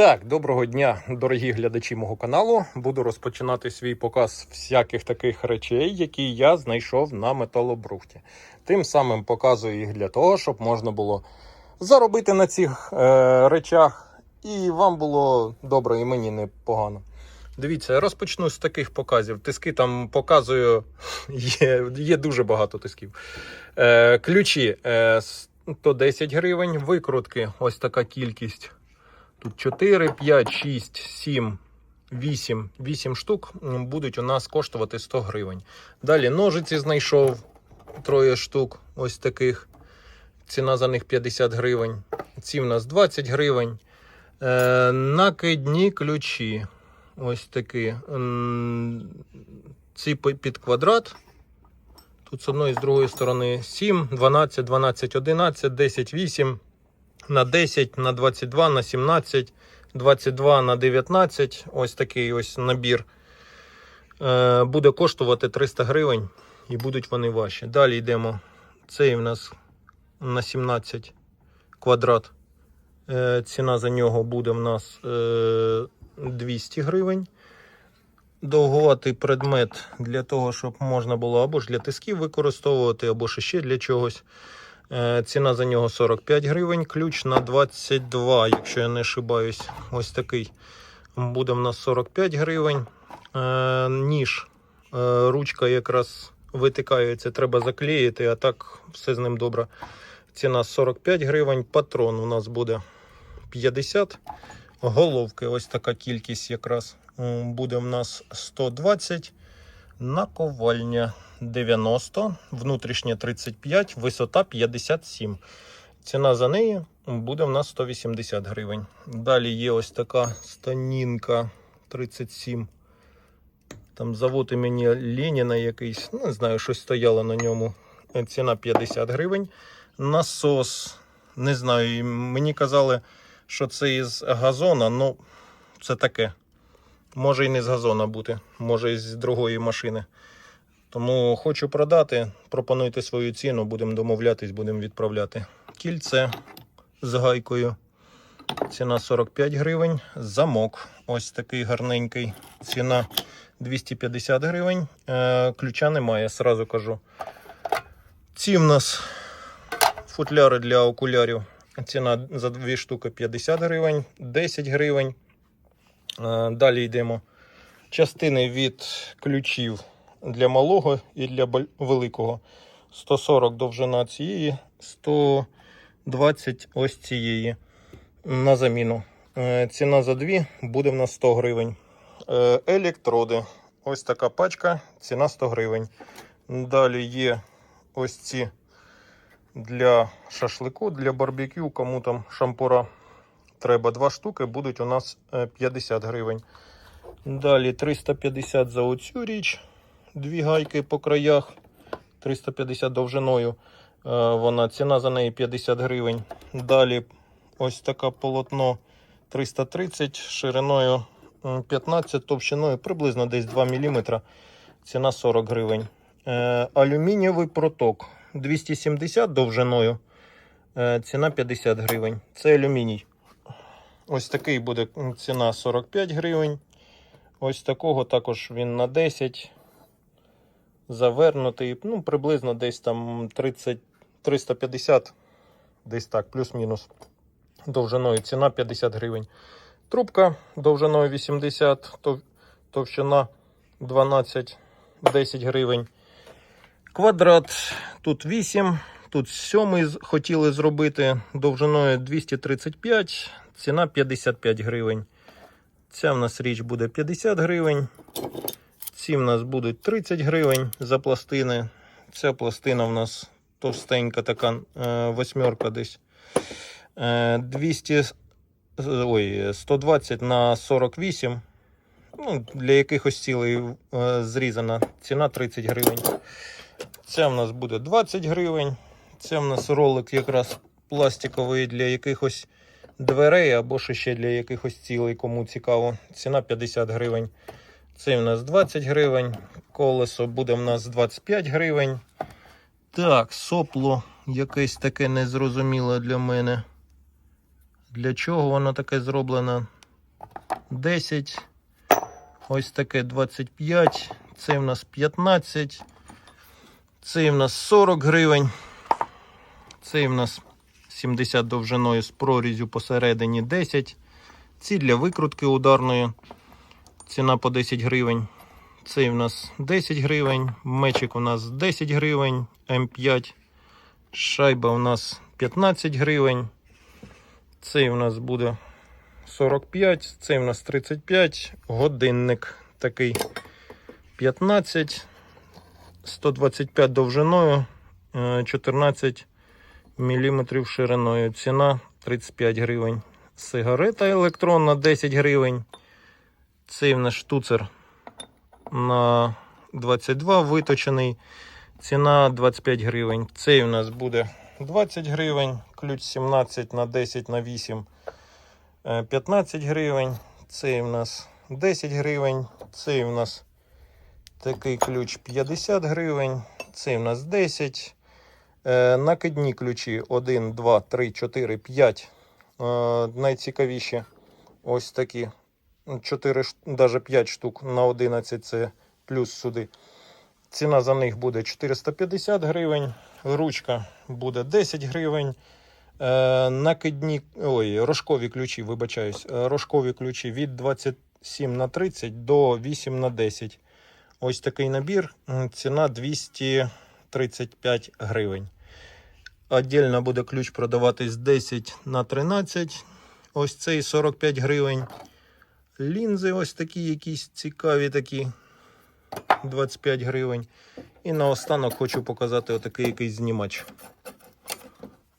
Так, доброго дня, дорогі глядачі мого каналу. Буду розпочинати свій показ всяких таких речей, які я знайшов на металобрухті. Тим самим показую їх для того, щоб можна було заробити на цих е, речах, і вам було добре, і мені не погано. Дивіться, я розпочну з таких показів. Тиски там показую, є, є дуже багато тисків. Е, ключі е, 110 гривень, викрутки, ось така кількість. Тут 4, 5, 6, 7, 8, 8 штук будуть у нас коштувати 100 гривень. Далі ножиці знайшов троє штук, ось таких. Ціна за них 50 гривень. Ці в нас 20 гривень. Е, накидні ключі. Ось такі. Ці під квадрат. Тут з одної і з другої сторони 7, 12, 12, 11, 10, 8 на 10, на 22, на 17, 22 на 19. Ось такий ось набір. Е, буде коштувати 300 гривень і будуть вони ваші. Далі йдемо. Цей в нас на 17 квадрат. Е, ціна за нього буде в нас е, 200 гривень. Довгуватий предмет для того, щоб можна було або ж для тисків використовувати, або ще для чогось. Е, Ціна за нього 45 гривень, ключ на 22, якщо я не ошибаюсь. Ось такий буде в нас 45 гривень. Е, Ніж, е, ручка якраз витикається, треба заклеїти, а так все з ним добре. Ціна 45 гривень. Патрон у нас буде 50. Головки, ось така кількість якраз буде в нас 120. Наковальня 90, внутрішня 35, висота 57. Ціна за неї буде в нас 180 гривень. Далі є ось така станінка 37. Там завод імені Леніна якийсь, ну, не знаю, щось стояло на ньому. Ціна 50 гривень. Насос, не знаю, мені казали, що це із газона, ну це таке. Може і не з газона бути, може і з другої машини. Тому хочу продати. Пропонуйте свою ціну, будемо домовлятись, будемо відправляти. Кільце з гайкою. Ціна 45 гривень. Замок. Ось такий гарненький. Ціна 250 гривень. Е, ключа немає, сразу кажу. Ці в нас футляри для окулярів. Ціна за дві штуки 50 гривень, 10 гривень. Е, Далі йдемо. Частини від ключів для малого і для великого. 140 довжина цієї, 120 ось цієї на заміну. Е, Ціна за дві буде в нас 100 гривень. Е, Електроди. Ось така пачка, ціна 100 гривень. Далі є ось ці для шашлику, для барбекю, кому там шампура треба два штуки, будуть у нас е, 50 гривень. Далі 350 за оцю річ, дві гайки по краях, 350 довжиною. Е, Вона ціна за неї 50 гривень. Далі ось таке полотно 330 шириною 15, товщиною приблизно десь 2 мм. Ціна 40 гривень. Е, Алюмінієвий проток 270 довжиною. Е, Ціна 50 гривень. Це алюміній. Ось такий буде ціна 45 гривень. Ось такого також він на 10. Завернутий. Ну, приблизно десь там 30, 350, десь так, плюс-мінус. Довжиною ціна 50 гривень. Трубка довжиною 80, тов- товщина 12, 10 гривень. Квадрат тут 8, тут 7 з- хотіли зробити довжиною 235, ціна 55 гривень. Ця в нас річ буде 50 гривень. Ці в нас будуть 30 гривень за пластини. Ця пластина в нас товстенька така е, восьмерка десь. Е, 200, ой, 120 на 48. Ну, для якихось цілей е, зрізана. Ціна 30 гривень. Ця в нас буде 20 гривень. Це в нас ролик якраз пластиковий для якихось дверей або ще для якихось цілей, кому цікаво. Ціна 50 гривень. Це в нас 20 гривень. Колесо буде в нас 25 гривень. Так, сопло якесь таке незрозуміле для мене. Для чого воно таке зроблено? 10. Ось таке 25. Це в нас 15. Це в нас 40 гривень. Це в нас 70 довжиною з прорізю посередині 10. Ці для викрутки ударної. Ціна по 10 гривень. Цей в нас 10 гривень. Мечик у нас 10 гривень. М5. Шайба у нас 15 гривень. Цей у нас буде 45, цей у нас 35. Годинник такий 15. 125 довжиною, е, 14 мм шириною. Ціна 35 гривень. Сигарета електронна 10 гривень. Цей в нас штуцер на 22 виточений. Ціна 25 гривень. Цей у нас буде 20 гривень. Ключ 17 на 10 на 8. е, 15 гривень. Цей у нас 10 гривень. Цей у нас такий ключ 50 гривень. Цей у нас 10. Е, накидні ключі 1, 2, 3, 4, 5. Найцікавіші ось такі 4, навіть 5 штук на 11 це плюс сюди. Ціна за них буде 450 гривень, ручка буде 10 гривень. Е, накидні ой, рожкові ключі, вибачаюсь, е, рожкові ключі від 27 на 30 до 8 на 10. Ось такий набір. Ціна 200. 35 гривень. Отдільно буде ключ продаватись 10 на 13. Ось цей 45 гривень. Лінзи ось такі, якісь цікаві такі 25 гривень. І наостанок хочу показати отакий якийсь знімач.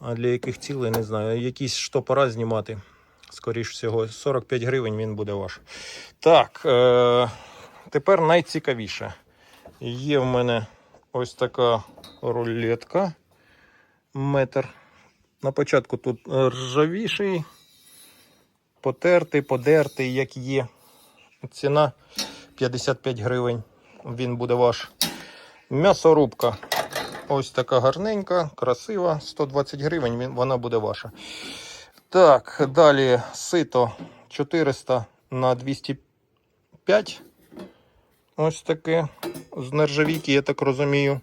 А для яких цілей, не знаю. Якісь штопора знімати. Скоріше всього, 45 гривень він буде ваш. Так, е- тепер найцікавіше. Є в мене ось така рулетка. Метр. На початку тут ржавіший, потертий, подертий, як є. Ціна 55 гривень. Він буде ваш. М'ясорубка. Ось така гарненька, красива. 120 гривень. Вона буде ваша. Так, далі сито 400 на 205. Ось таке. З нержавійки, я так розумію.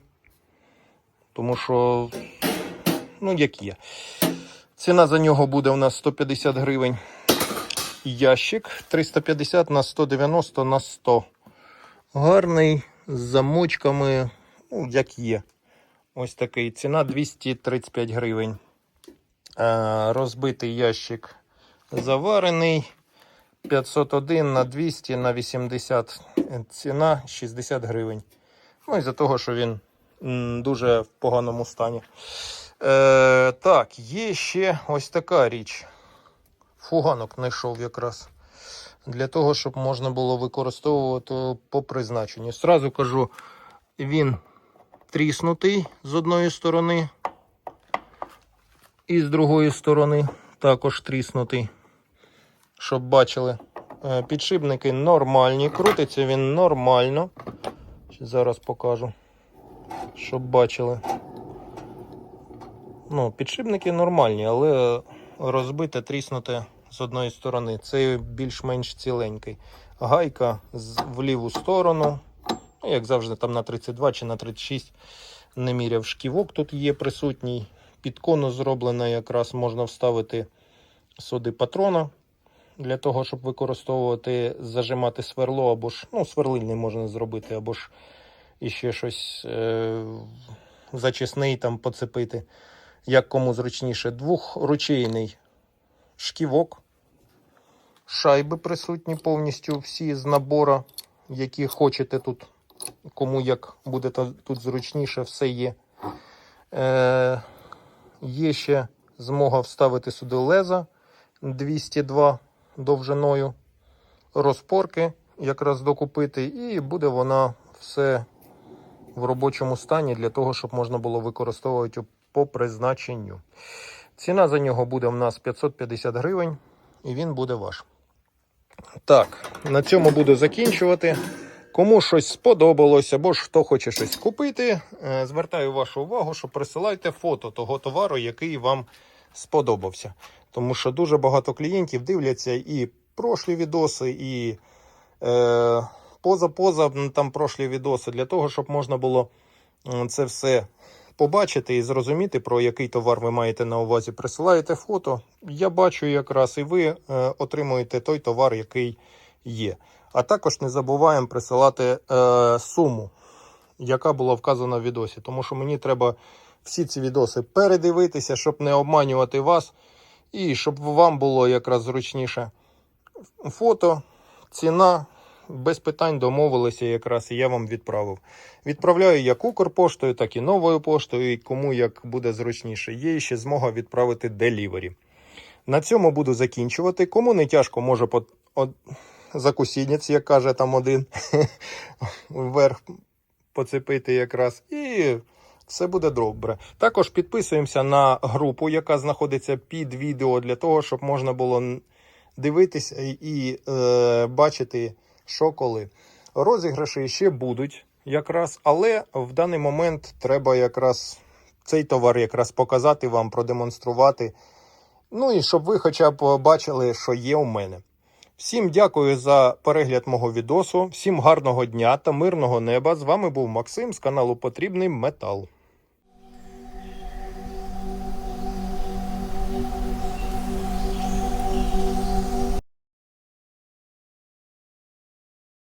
Тому що, ну, як є. Ціна за нього буде у нас 150 гривень. Ящик 350 на 190 на 100. Гарний, з замочками, ну, як є. Ось такий. Ціна 235 гривень. Е, розбитий ящик заварений. 501 на 200 на 80. Ціна 60 гривень. Ну, із-за того, що він дуже в поганому стані. Е, так, є ще ось така річ. Фуганок знайшов якраз. Для того, щоб можна було використовувати по призначенню. Сразу кажу, він тріснутий з одної сторони, і з другої сторони також тріснутий. Щоб бачили, Е, підшипники нормальні, крутиться він нормально. Зараз покажу, щоб бачили. Ну, підшипники нормальні, але розбите, тріснуте з одної сторони. Це більш-менш ціленький. Гайка в ліву сторону. Ну, як завжди, там на 32 чи на 36 не міряв шківок тут є присутній. Під конус зроблено, якраз можна вставити сюди патрона для того, щоб використовувати, зажимати сверло, або ж ну, сверлильний можна зробити, або ж іще щось е- зачисний там поцепити. Як кому зручніше. Двохручейний шківок. Шайби присутні повністю всі з набора, які хочете тут. Кому як буде тут зручніше, все є. Е, є ще змога вставити сюди леза 202 довжиною, розпорки якраз докупити, і буде вона все в робочому стані для того, щоб можна було використовувати по призначенню. Ціна за нього буде в нас 550 гривень, і він буде ваш. Так, на цьому буду закінчувати. Кому щось сподобалось, або ж хто хоче щось купити, е, звертаю вашу увагу, що присилайте фото того товару, який вам сподобався. Тому що дуже багато клієнтів дивляться і прошлі відоси і е, поза-поза м, там прошлі відоси, для того, щоб можна було це все побачити і зрозуміти, про який товар ви маєте на увазі. Присилаєте фото, я бачу якраз, і ви е, отримуєте той товар, який є. А також не забуваємо присилати е, суму, яка була вказана в відосі, тому що мені треба всі ці відоси передивитися, щоб не обманювати вас, і щоб вам було якраз зручніше. Фото, ціна, без питань домовилися якраз, і я вам відправив. Відправляю як Укрпоштою, так і новою поштою, і кому як буде зручніше. Є ще змога відправити делівері. На цьому буду закінчувати. Кому не тяжко, може по... от... закусінець, як каже там один, вверх поцепити якраз. І все буде добре. Також підписуємося на групу, яка знаходиться під відео, для того, щоб можна було дивитися і е, бачити, що коли. Розіграші ще будуть якраз, але в даний момент треба якраз цей товар якраз показати вам, продемонструвати. Ну і щоб ви хоча б бачили, що є у мене. Всім дякую за перегляд мого відосу. Всім гарного дня та мирного неба. З вами був Максим з каналу Потрібний Метал.